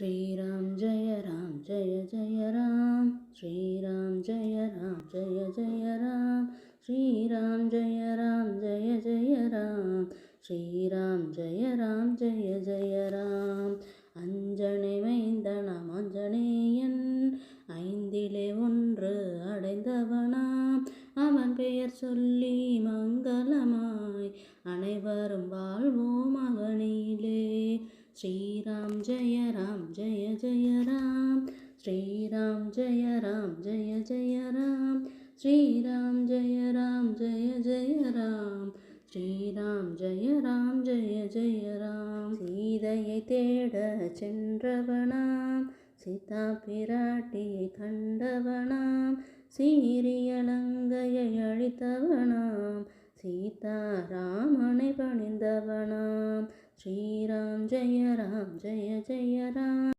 ஸ்ரீராம் ஜெய ராம் ஜெய ஜெய ராம். ஸ்ரீராம் ஜெய ராம் ஜெய ஜெய ராம். ஸ்ரீராம் ஜெய ராம் ஜெய ஜெய ராம். ஸ்ரீராம் ஜெய ராம் ஜெய ஜெய ராம். அஞ்சனை வைந்தனாம் அஞ்சனேயன். ஐந்திலே ஒன்று அடைந்தவனாம். அவன் பெயர் சொல்லி மங்களமாய். அனைவரும் வா ஸ்ரீராம் ஜெய ராம் ஜெய ஜெய ராம். ஸ்ரீராம் ஜெய ராம் ஜெய ஜெய ராம். ஸ்ரீராம் ஜெய ராம் ஜெய ஜெய ராம். ஸ்ரீராம் ஜெய ராம் ஜெய ஜெய ராம். சீதையை தேட சென்றவனாம். சீதா பிராட்டியை கண்டவனாம். சீரியலங்கையை அழித்தவனாம். சீதாராமனை பணிந்தவனாம். ஸ்ரீராம் ஜெய ராம் ஜெய ஜெய ராம்.